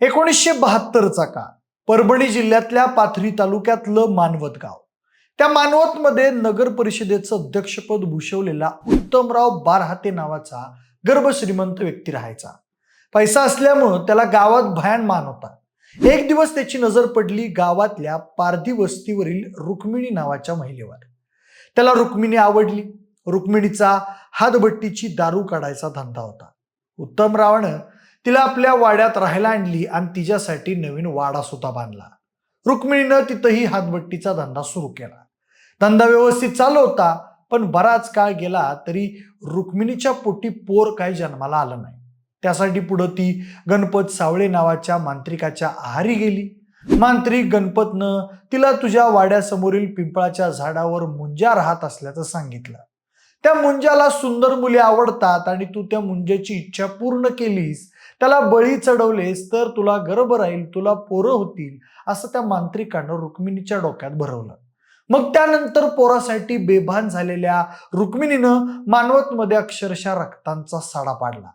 एकोणीसशे बहात्तरचा काळ. परभणी जिल्ह्यातल्या पाथरी तालुक्यातलं मानवत गाव. त्या मानवतमध्ये नगर परिषदेचं अध्यक्षपद भूषवलेला उत्तमराव बारहाते नावाचा गर्भश्रीमंत व्यक्ती राहायचा. पैसा असल्यामुळं त्याला गावात भयान मान होता. एक दिवस त्याची नजर पडली गावातल्या पारधी वस्तीवरील रुक्मिणी नावाच्या महिलेवर. त्याला रुक्मिणी आवडली. रुक्मिणीचा हातभट्टीची दारू काढायचा धंदा होता. उत्तमरावानं तिला आपल्या वाड्यात राहायला आणली आणि तिच्यासाठी नवीन वाडा सुद्धा बांधला. रुक्मिणीनं तिथंही हातभट्टीचा धंदा सुरू केला. धंदा व्यवस्थित चालू होता पण बराच काळ गेला तरी रुक्मिणीच्या पोटी पोर काही जन्माला आलं नाही. त्यासाठी पुढं ती गणपत सावळे नावाच्या मांत्रिकाच्या आहारी गेली. मांत्रिक गणपतनं तिला तुझ्या वाड्यासमोरील पिंपळाच्या झाडावर मुंजा राहत असल्याचं सांगितलं. त्या मुंजाला सुंदर मुली आवडतात आणि तू त्या मुंज्याची इच्छा पूर्ण केलीस त्याला बळी चढवलेस तर तुला गर्भ राहील तुला पोरं होतील असं त्या मांत्रिकानं रुक्मिणीच्या डोक्यात भरवलं. मग त्यानंतर पोरासाठी बेभान झालेल्या रुक्मिणीनं मानवतमध्ये अक्षरशः रक्तांचा साडा पाडला.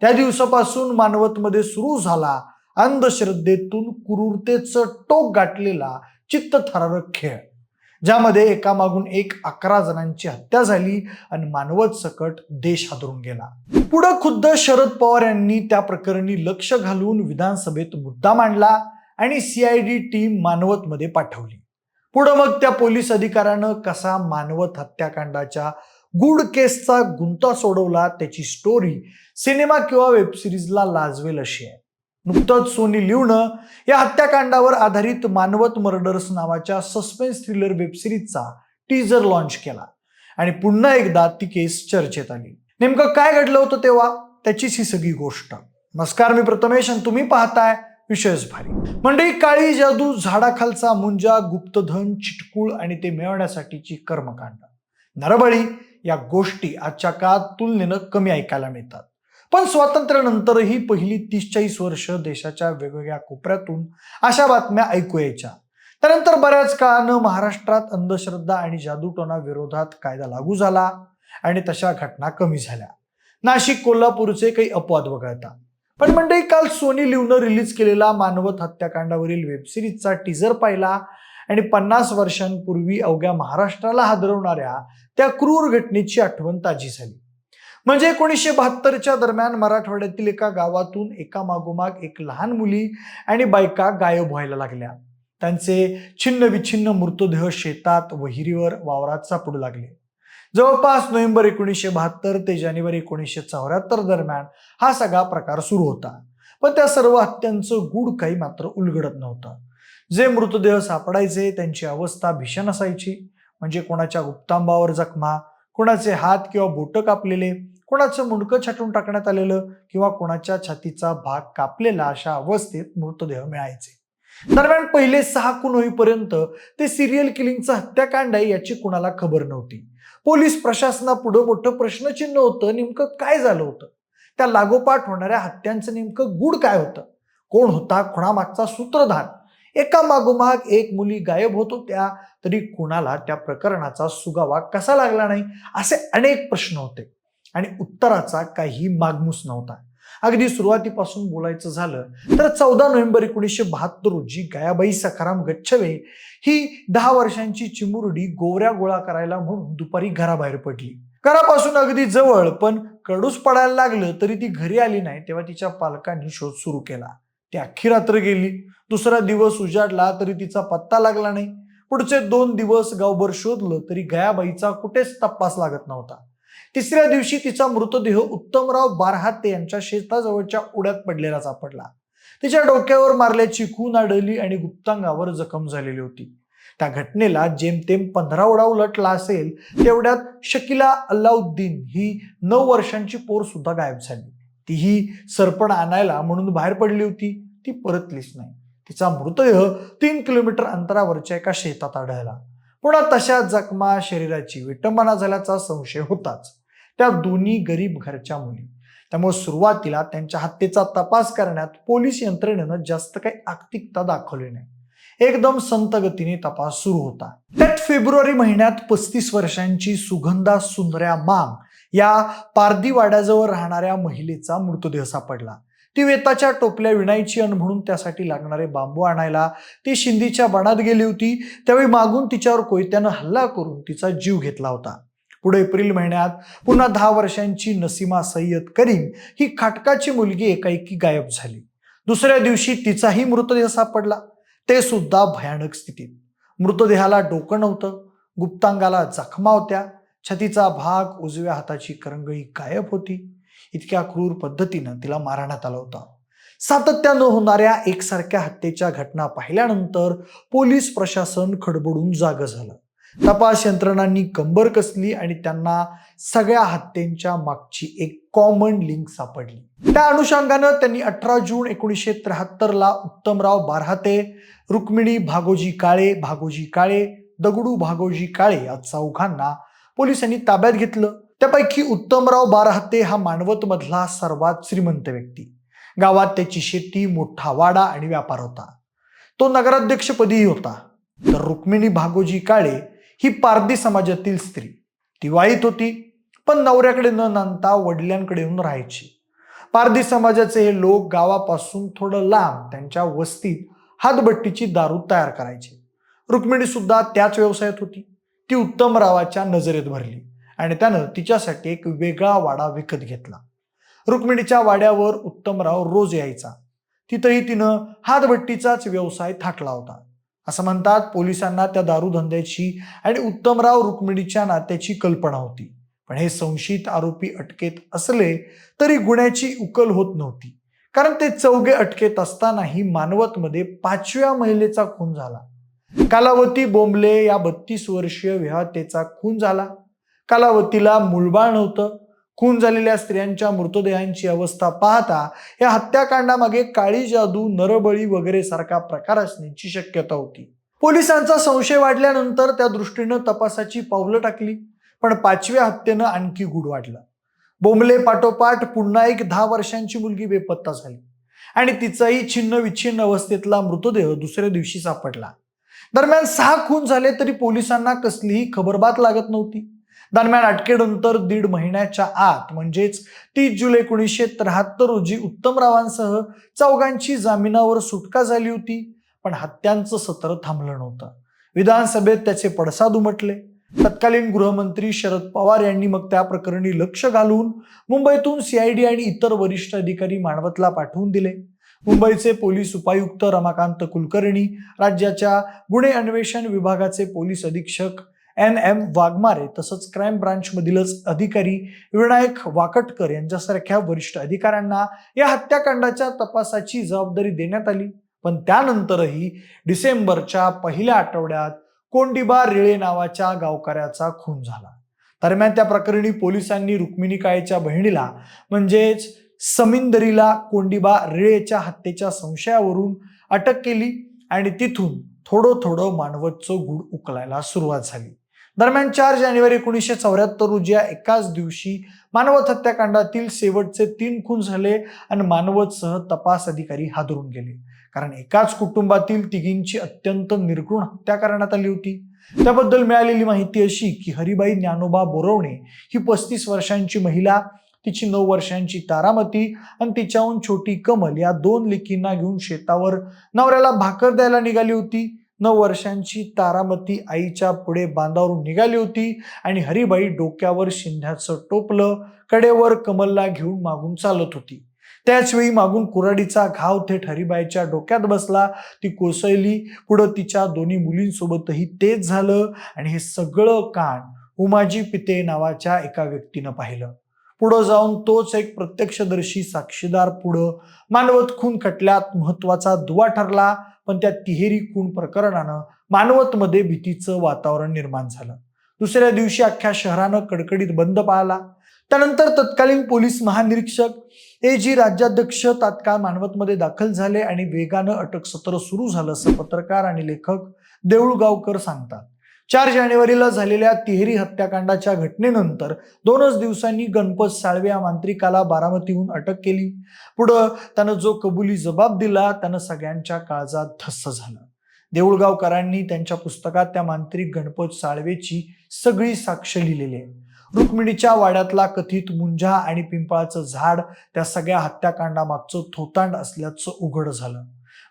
त्या दिवसापासून मानवतमध्ये सुरू झाला अंधश्रद्धेतून क्रूरतेचं टोक गाठलेला चित्तथरारक खेळ. ज्यामध्ये एकामागून एक अकरा जणांची हत्या झाली आणि मानवत सकट देश हादरून गेला. पुढं खुद्द शरद पवार यांनी त्या प्रकरणी लक्ष घालून विधानसभेत मुद्दा मांडला आणि सीआयडी टीम मानवतमध्ये पाठवली. पुढं मग त्या पोलीस अधिकाऱ्यानं कसा मानवत हत्याकांडाच्या गुड केसचा गुंता सोडवला त्याची स्टोरी सिनेमा किंवा वेबसिरीजला लाजवेल अशी आहे. नुकतंच सोनी लिवणं या हत्याकांडावर आधारित मानवत मर्डर्स नावाच्या सस्पेन्स थ्रिलर वेबसिरीजचा टीजर लॉन्च केला. आणि पुन्हा एकदा ती केस चर्चेत आली. नेमकं काय घडलं होतं तेव्हा? त्याचीच ही सगळी गोष्ट. नमस्कार मी प्रथमेश आणि तुम्ही पाहताय विशेष भारी. मंडळी काळी जादू झाडाखालचा मुंजा गुप्तधन चिटकूळ आणि ते मिळवण्यासाठीची कर्मकांड. नरबळी या गोष्टी आजच्या काळात तुलनेनं कमी ऐकायला मिळतात. पण स्वातंत्र्यानंतरही पहिली तीस चाळीस वर्ष देशाच्या वेगवेगळ्या कोपऱ्यातून अशा बातम्या ऐकू यायच्या. त्यानंतर बऱ्याच काळानं महाराष्ट्रात अंधश्रद्धा आणि जादूटोना विरोधात कायदा लागू झाला आणि तशा घटना कमी झाल्या. नाशिक कोल्हापूरचे काही अपवाद वगळता. पण मंडळी काल सोनी लिवनं रिलीज केलेला मानवत हत्याकांडावरील वेबसिरीजचा टीझर पाहिला आणि पन्नास वर्षांपूर्वी अवघ्या महाराष्ट्राला हादरवणाऱ्या त्या क्रूर घटनेची आठवण ताजी झाली. म्हणजे एकोणीसशे बहात्तरच्या दरम्यान मराठवाड्यातील एका गावातून एका मागोमाग एक लहान मुली आणि बायका गायब व्हायला लागल्या. त्यांचे छिन्न विछिन्न मृतदेह शेतात वहिरीवर वावरात सापडू लागले. जवळपास नोव्हेंबर एकोणीसशे बहात्तर ते जानेवारी एकोणीसशे चौऱ्याहत्तर दरम्यान हा सगळा प्रकार सुरू होता. पण त्या सर्व हत्यांचं गूढ काही मात्र उलगडत नव्हतं. जे मृतदेह सापडायचे त्यांची अवस्था भीषण असायची. म्हणजे कोणाच्या गुप्तांबावर जखमा कोणाचे हात किंवा बोटं कापलेले कोणाचं मुंडकं छाटून टाकण्यात आलेलं किंवा कोणाच्या छातीचा भाग कापलेला अशा अवस्थेत मृतदेह मिळायचे. दरम्यान पहिले सहा खून होईपर्यंत ते सिरियल किलिंगचं हत्याकांड आहे याची कुणाला खबर नव्हती. पोलीस प्रशासनापुढं मोठं प्रश्नचिन्ह होतं नेमकं काय झालं होतं? त्या लागोपाठ होणाऱ्या हत्यांचं नेमकं गुड काय होतं? कोण होता खुणामागचा सूत्रधार? एका मागोमाग एक मुली गायब होत होत्या तरी कुणाला त्या प्रकरणाचा सुगावा कसा लागला नाही असे अनेक प्रश्न होते. आणि उत्तराचा काही मागमूस नव्हता. अगदी सुरुवातीपासून बोलायचं झालं तर चौदा नोव्हेंबर एकोणीसशे बहात्तर रोजी गयाबाई सखाराम गच्छवे ही दहा वर्षांची चिमुरडी गोवऱ्या गोळा करायला म्हणून दुपारी घराबाहेर पडली. घरापासून अगदी जवळ पण कडूस पडायला लागलं तरी ती घरी आली नाही तेव्हा तिच्या पालकांनी शोध सुरू केला. ती अख्खी रात्र गेली. दुसरा दिवस उजाडला तरी तिचा पत्ता लागला नाही. पुढचे दोन दिवस गावभर शोधलं तरी गयाबाईचा कुठेच तपास लागत नव्हता. तिसऱ्या दिवशी तिचा मृतदेह उत्तमराव बारहाते यांच्या शेताजवळच्या उड्यात पडलेला सापडला. तिच्या डोक्यावर मारल्याची खून आढळली आणि गुप्तांगावर जखम झालेली होती. त्या घटनेला जेमतेम पंधरा उडा उलटला असेल तेवढ्यात शकिला अल्लाउद्दीन ही नऊ वर्षांची पोर सुद्धा गायब झाली. तीही सरपण आणायला म्हणून बाहेर पडली होती. ती परतलीच नाही. तिचा मृतदेह तीन किलोमीटर अंतरावरच्या एका शेतात आढळला. पुन्हा तशा जखमा शरीराची विटंबना झाल्याचा संशय होताच. त्या दोन्ही गरीब घरच्या मुली. त्यामुळे सुरुवातीला त्यांच्या हत्येचा तपास करण्यात पोलीस यंत्रणेनं जास्त काही आर्थिकता दाखवली नाही. एकदम संत गतीने तपास सुरू होता. त्यात फेब्रुवारी महिन्यात पस्तीस वर्षांची सुगंधा सुंदऱ्या मांग या पारदी वाड्याजवळ राहणाऱ्या महिलेचा मृतदेह सापडला. ती वेताच्या टोपल्या विणायची अन म्हणून त्यासाठी लागणारे बांबू आणायला ती शिंदीच्या बनात गेली होती. त्यावेळी मागून तिच्यावर कोयत्यानं हल्ला करून तिचा जीव घेतला होता. पुढे एप्रिल महिन्यात पुन्हा दहा वर्षांची नसीमा सय्यद करीम ही खाटकाची मुलगी एकाएकी गायब झाली. दुसऱ्या दिवशी तिचाही मृतदेह सापडला. ते सुद्धा भयानक स्थितीत. मृतदेहाला डोकं नव्हतं. गुप्तांगाला जखमा होत्या. छतीचा भाग उजव्या हाताची करंगळी गायब होती. इतक्या क्रूर पद्धतीनं तिला मारण्यात आला होता. सातत्यानं होणाऱ्या एकसारख्या हत्येच्या घटना पाहिल्यानंतर पोलीस प्रशासन खडबडून जाग झालं. तपास यंत्रणांनी कंबर कसली आणि त्यांना सगळ्या हत्येंच्या मागची एक कॉमन लिंक सापडली. त्या अनुषंगानं त्यांनी अठरा जून एकोणीसशे त्र्याहत्तरला उत्तमराव बारहाते रुक्मिणी भागोजी काळे भागोजी काळे दगडू भागोजी काळे या चौघांना पोलिसांनी ताब्यात घेतलं. त्यापैकी उत्तमराव बारहाते हा मानवत मधला सर्वात श्रीमंत व्यक्ती. गावात त्याची शेती मोठा वाडा आणि व्यापार होता. तो नगराध्यक्षपदीही होता. तर रुक्मिणी भागोजी काळे ही पारधी समाजातील स्त्री. ती वाईट होती पण नवऱ्याकडे न नांदता वडिलांकडे येऊन राहायची. पारधी समाजाचे हे लोक गावापासून थोडं लांब त्यांच्या वस्तीत हातबट्टीची दारू तयार करायचे. रुक्मिणी सुद्धा त्याच व्यवसायात होती. ती उत्तमरावाच्या नजरेत भरली आणि त्यानं तिच्यासाठी एक वेगळा वाडा विकत घेतला. रुक्मिणीच्या वाड्यावर उत्तमराव रोज यायचा. तिथंही तिनं हातभट्टीचाच व्यवसाय थाटला होता. असं म्हणतात पोलिसांना त्या दारूधंद्याची आणि उत्तमराव रुक्मिणीच्या नात्याची कल्पना होती. पण हे संशयित आरोपी अटकेत असले तरी गुन्ह्याची उकल होत नव्हती. कारण ते चौघे अटकेत असतानाही मानवतमध्ये पाचव्या महिलेचा खून झाला. कालावती बोंबले या बत्तीस वर्षीय विवाहतेचा खून झाला. कालावतीला मूलबाळ नव्हतं. खून झालेल्या स्त्रियांच्या मृतदेहांची अवस्था पाहता या हत्याकांडामागे काळी जादू नरबळी वगैरे सारखा प्रकार असण्याची शक्यता होती. पोलिसांचा संशय वाढल्यानंतर त्या दृष्टीनं तपासाची पावलं टाकली पण पाचव्या हत्येनं आणखी गुढ वाढलं. बोंबले पाठोपाठ पुन्हा एक दहा वर्षांची मुलगी बेपत्ता झाली आणि तिचाही छिन्न विच्छिन्न अवस्थेतला मृतदेह दुसऱ्या दिवशी सापडला. दरम्यान सहा खून झाले तरी पोलिसांना कसलीही खबरबात लागत नव्हती. दरम्यान अटकेनंतर दीड महिन्याच्या आत म्हणजेच तीस जुलै एकोणीसशे त्र्याहत्तर रोजी उत्तमरावांसह चौघांची जामिनावर सुटका झाली होती पण हत्यांचं सत्र थांबलं नव्हतं. विधानसभेत त्याचे पडसाद उमटले. तत्कालीन गृहमंत्री शरद पवार यांनी मग त्या प्रकरणी लक्ष घालून मुंबईतून सीआयडी आणि इतर वरिष्ठ अधिकारी माणवतला पाठवून दिले. मुंबईचे पोलीस उपायुक्त रमाकांत कुलकर्णी राज्याच्या गुन्हे अन्वेषण विभागाचे पोलीस अधीक्षक एन एम वाघमारे तसंच क्राईम ब्रांचमधीलच अधिकारी विनायक वाकटकर यांच्यासारख्या वरिष्ठ अधिकाऱ्यांना या हत्याकांडाच्या तपासाची जबाबदारी देण्यात आली. पण त्यानंतरही डिसेंबरच्या पहिल्या आठवड्यात कोंडिबा रिळे नावाच्या गावकऱ्याचा खून झाला. दरम्यान त्या प्रकरणी पोलिसांनी रुक्मिणी काळेच्या बहिणीला म्हणजेच समिंदरीला कोंडिबा रिळेच्या हत्येच्या संशयावरून अटक केली आणि तिथून थोडं थोडं मानवतचं गुड उकलायला सुरुवात झाली. दरम्यान चार जानेवारी एकोणीसशे चौऱ्याहत्तर रोजी या एकाच दिवशी मानवत हत्याकांडातील शेवटचे तीन खून झाले आणि मानवतसह तपास अधिकारी हादरून गेले. कारण एकाच कुटुंबातील तिघींची अत्यंत निर्घृण हत्या करण्यात आली होती. त्याबद्दल मिळालेली माहिती अशी की हरिबाई ज्ञानोबा बोरवणे ही पस्तीस वर्षांची महिला तिची नऊ वर्षांची तारामती आणि तिच्याहून छोटी कमल या दोन लेकींना घेऊन शेतावर नवऱ्याला भाकर द्यायला निघाली होती. नऊ वर्षांची तारामती आईच्या पुढे बांधावरून निघाली होती आणि हरिबाई डोक्यावर शिंध्याचं टोपलं कडेवर कमलला घेऊन मागून चालत होती. त्याचवेळी मागून कुऱ्हाडीचा घाव थेट हरिबाईच्या डोक्यात बसला. ती कोसळली. पुढं तिच्या दोन्ही मुलींसोबतही तेच झालं आणि हे सगळं कान उमाजी पिते नावाच्या एका व्यक्तीनं पाहिलं. पुढं जाऊन तोच एक प्रत्यक्षदर्शी साक्षीदार पुढं मानवत खून खटल्यात महत्त्वाचा दुवा ठरला. पण त्या तिहेरी खून प्रकरणानं मानवतमध्ये भीतीचं वातावरण निर्माण झालं. दुसऱ्या दिवशी अख्ख्या शहरानं कडकडीत बंद पाळला. त्यानंतर तत्कालीन पोलीस महानिरीक्षक ए जी राज्याध्यक्ष तात्काळ मानवतमध्ये दाखल झाले आणि वेगानं अटक सत्र सुरू झालं असं पत्रकार आणि लेखक देऊळगावकर सांगतात. चार जानेवारीला झालेल्या तिहेरी हत्याकांडाच्या घटनेनंतर दोनच दिवसांनी गणपत साळवे या मांत्रिकाला बारामतीहून अटक केली. पुढं त्यानं जो कबुली जबाब दिला त्यानं सगळ्यांच्या काळजात धस्स झालं. देऊळगावकरांनी त्यांच्या पुस्तकात त्या मांत्रिक गणपत साळवेची सगळी साक्ष लिहिलेली आहे. रुक्मिणीच्या वाड्यातला कथित मुंजा आणि पिंपळाचं झाड त्या सगळ्या हत्याकांडामागचं थोतांड असल्याचं उघड झालं.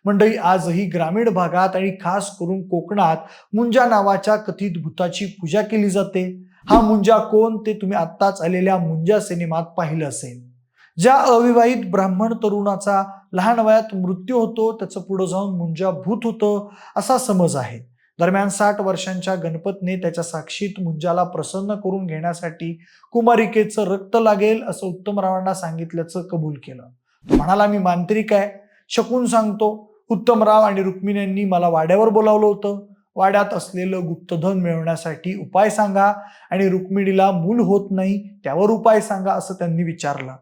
मंडळी आजही ग्रामीण भागात आणि खास करून कोकणात मुंजा नावाच्या कथित भूताची पूजा केली जाते. हा मुंजा कोण ते तुम्ही आत्ताच आलेल्या मुंजा सिनेमात पाहिलं असेल. ज्या अविवाहित ब्राह्मण तरुणाचा लहान वयात मृत्यू होतो त्याचं पुढे जाऊन मुंजा भूत होतं असा समज आहे. दरम्यान साठ वर्षांच्या गणपतने त्याच्या साक्षीत मुंजाला प्रसन्न करून घेण्यासाठी कुमारिकेचं रक्त लागेल असं उत्तमरावांना सांगितल्याचं कबूल केलं. म्हणाला मी मांत्रिक आहे. शकून सांगतो उत्तमराव आणि रुक्मिणी यांनी मला वाड्यावर बोलावलं होतं. वाड्यात असलेलं गुप्तधन मिळवण्यासाठी उपाय सांगा आणि रुक्मिणीला मूल होत नाही त्यावर उपाय सांगा असं त्यांनी विचारलं.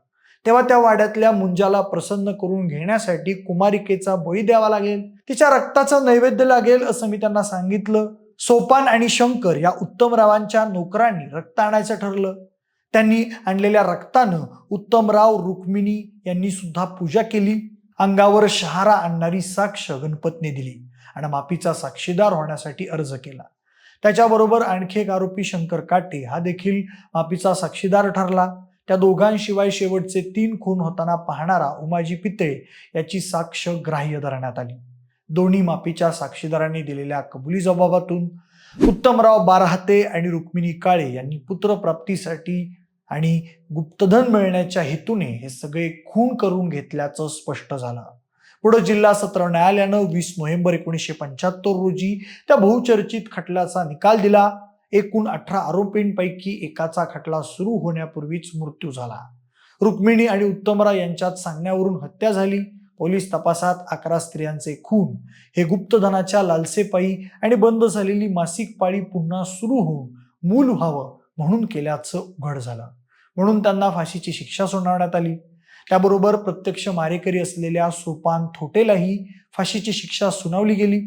तेव्हा त्या वाड्यातल्या मुंजाला प्रसन्न करून घेण्यासाठी कुमारिकेचा बळी द्यावा लागेल. तिच्या रक्ताचं नैवेद्य लागेल असं मी त्यांना सांगितलं. सोपान आणि शंकर या उत्तमरावांच्या नोकरांनी रक्त आणायचं ठरलं. त्यांनी आणलेल्या रक्तानं उत्तमराव रुक्मिणी यांनी सुद्धा पूजा केली. अंगावर शहारा आणणारी साक्ष गणपतने दिली आणि माफीचा साक्षीदार होण्यासाठी अर्ज केला. त्याच्याबरोबर आणखी एक आरोपी शंकर काटे हा देखील माफीचा साक्षीदार ठरला. त्या दोघांशिवाय शेवटचे तीन खून होताना पाहणारा उमाजी पितळे याची साक्ष ग्राह्य धरण्यात आली. दोन्ही माफीच्या साक्षीदारांनी दिलेल्या कबुली जबाबातून उत्तमराव बारहाते आणि रुक्मिणी काळे यांनी पुत्रप्राप्तीसाठी आणि गुप्तधन मिळण्याच्या हेतूने हे सगळे खून करून घेतल्याचं स्पष्ट झालं. पुढे जिल्हा सत्र न्यायालयानं वीस नोव्हेंबर एकोणीसशे पंच्याहत्तर रोजी त्या बहुचर्चित खटल्याचा निकाल दिला. एकूण अठरा आरोपींपैकी एकाचा खटला सुरू होण्यापूर्वीच मृत्यू झाला. रुक्मिणी आणि उत्तमरा यांच्यात सांगण्यावरून हत्या झाली. पोलीस तपासात अकरा स्त्रियांचे खून हे गुप्तधनाच्या लालसेपायी आणि बंद झालेली मासिक पाळी पुन्हा सुरू होऊन मूल व्हावं म्हणून केल्याचं उघड झालं. म्हणून त्यांना फाशीची शिक्षा सुनावण्यात आली. त्याबरोबर प्रत्यक्ष मारेकरी असलेल्या सोपान थोटेलाही फाशीची शिक्षा सुनावली गेली.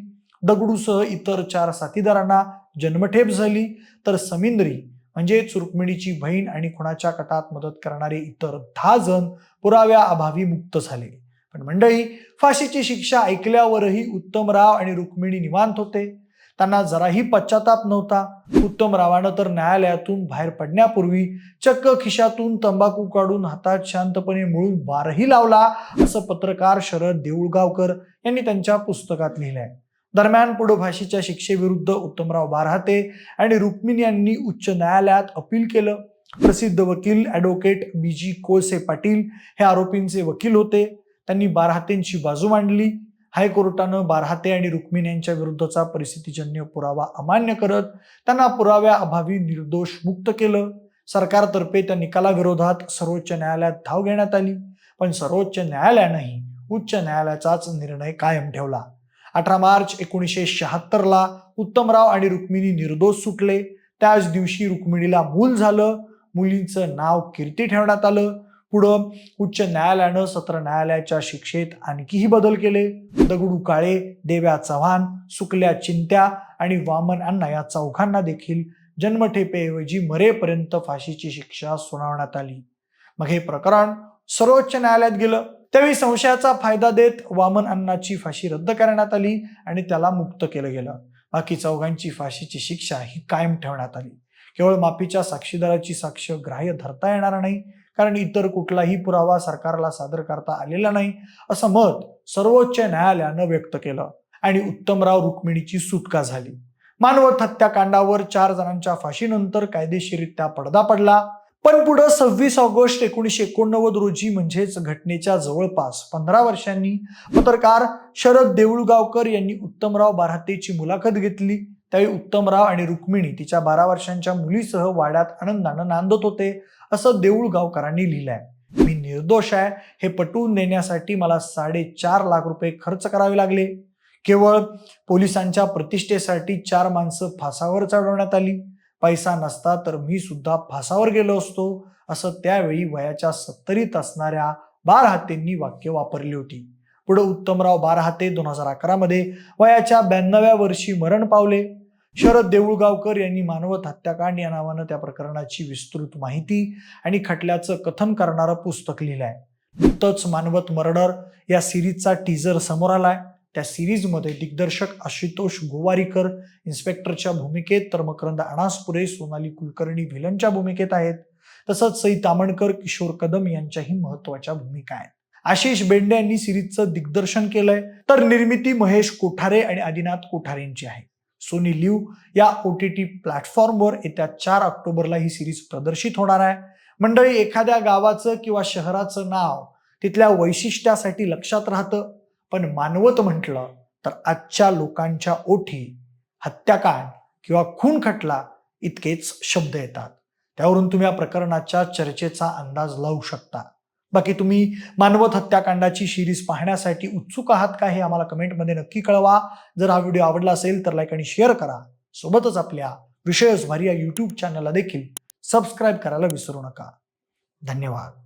दगडूसह इतर चार साथीदारांना जन्मठेप झाली. तर समिंद्री म्हणजेच रुक्मिणीची बहीण आणि खुणाच्या कटात मदत करणारे इतर दहा जण पुराव्या अभावी मुक्त झाले. पण मंडळी फाशीची शिक्षा ऐकल्यावरही उत्तमराव आणि रुक्मिणी निवांत होते. त्यांना जराही पश्चाताप नव्हता. उत्तमरावानं तर न्यायालयातून बाहेर पडण्यापूर्वी चक्क खिशातून तंबाखू काढून हातात शांतपणे मिळून बारही लावला असं पत्रकार शरद देऊळगावकर यांनी त्यांच्या पुस्तकात लिहिलंय. दरम्यान पुढे शिक्षेविरुद्ध उत्तमराव बारहाते आणि रुक्मिणी यांनी उच्च न्यायालयात अपील केलं. प्रसिद्ध वकील ॲडव्होकेट बी जी कोळसे पाटील हे आरोपींचे वकील होते. त्यांनी बारहातेंची बाजू मांडली. हायकोर्टानं बारहाते आणि रुक्मिणी यांच्या विरुद्धचा परिस्थितीजन्य पुरावा अमान्य करत त्यांना पुराव्या अभावी निर्दोष मुक्त केलं. सरकारतर्फे त्या निकालाविरोधात सर्वोच्च न्यायालयात धाव घेण्यात आली पण सर्वोच्च न्यायालयानंही उच्च न्यायालयाचाच निर्णय कायम ठेवला. अठरा मार्च एकोणीसशे शहात्तरला उत्तमराव आणि रुक्मिणी निर्दोष सुटले. त्याच दिवशी रुक्मिणीला मूल झालं. मुलींचं नाव कीर्ती ठेवण्यात आलं. पुढं उच्च न्यायालयानं सत्र न्यायालयाच्या शिक्षेत आणखीही बदल केले. दगडू काळे देव्या चव्हाण सुकल्या चिंत्या आणि वामन अण्णा या चौघांना देखील जन्मठेपेऐवजी मरेपर्यंत फाशीची शिक्षा सुनावण्यात आली. मग हे प्रकरण सर्वोच्च न्यायालयात गेलं. त्यावेळी संशयाचा फायदा देत वामन अण्णाची फाशी रद्द करण्यात आली आणि त्याला मुक्त केलं गेलं. बाकी चौघांची फाशीची शिक्षा ही कायम ठेवण्यात आली. केवळ माफीच्या साक्षीदाराची साक्ष ग्राह्य धरता येणार नाही कारण इतर कुठलाही पुरावा सरकारला सादर करता आलेला नाही असं मत सर्वोच्च न्यायालयानं व्यक्त केलं आणि उत्तमराव रुक्मिणीची सुटका झाली. मानवत हत्याकांडावर चार जणांच्या फाशीनंतर कायदेशीरित्या पडदा पडला. पण पुढं सव्वीस ऑगस्ट एकोणीसशे एकोणनव्वद रोजी म्हणजेच घटनेच्या जवळपास पंधरा वर्षांनी पत्रकार शरद देऊळगावकर यांनी उत्तमराव बारहातेची मुलाखत घेतली. त्यावेळी उत्तमराव आणि रुक्मिणी तिच्या बारा वर्षांच्या मुलीसह वाड्यात आनंदानं नांदत होते. असं देऊळगावकरांनी लिहिलंय. मी निर्दोष आहे हे पटवून देण्यासाठी मला साडेचार लाख रुपये खर्च करावे लागले. केवळ पोलिसांच्या प्रतिष्ठेसाठी चार माणसं फासावर चढवण्यात आली. पैसा नसता तर मी सुद्धा फासावर गेलो असतो असं त्यावेळी वयाच्या सत्तरीत असणाऱ्या बारहातेंनी वाक्य वापरली होती. पुढे उत्तमराव बारहाते दोन हजार अकरा मध्ये वयाच्या ब्याण्णव्या वर्षी मरण पावले. शरद देऊळगावकर यांनी मानवत हत्याकांड या नावानं त्या प्रकरणाची विस्तृत माहिती आणि खटल्याचं कथन करणारं पुस्तक लिहिलंय. नुकतंच मानवत मर्डर या सिरीजचा टीजर समोर आलाय. त्या सिरीजमध्ये दिग्दर्शक आशुतोष गोवारीकर इन्स्पेक्टरच्या भूमिकेत तर मकरंद अणासपुरे सोनाली कुलकर्णी व्हिलनच्या भूमिकेत आहेत. तसंच सई तामणकर किशोर कदम यांच्याही महत्त्वाच्या भूमिका आहेत. आशिष बेंडे यांनी सिरीजचं दिग्दर्शन केलंय. तर निर्मिती महेश कोठारे आणि आदिनाथ कोठारेंची आहे. सोनी लिव्ह या ओ टी टी प्लॅटफॉर्मवर येत्या चार ऑक्टोबरला ही सिरीज प्रदर्शित होणार आहे. मंडळी एखाद्या गावाचं किंवा शहराचं नाव तिथल्या वैशिष्ट्यासाठी लक्षात राहतं. पण मानवत म्हटलं तर आजच्या लोकांच्या ओठी हत्याकांड किंवा खून खटला इतकेच शब्द येतात. त्यावरून तुम्ही या प्रकरणाच्या चर्चेचा अंदाज लावू शकता. बाकी तुम्ही मानवत हत्याकांडाची सिरीज पाहण्यासाठी उत्सुक आहात का हे आम्हाला कमेंटमध्ये नक्की कळवा. जर हा व्हिडिओ आवडला असेल तर लाईक आणि शेअर करा. सोबतच आपल्या विषयच भारी या यूट्यूब चॅनलला देखील सबस्क्राईब करायला विसरू नका. धन्यवाद.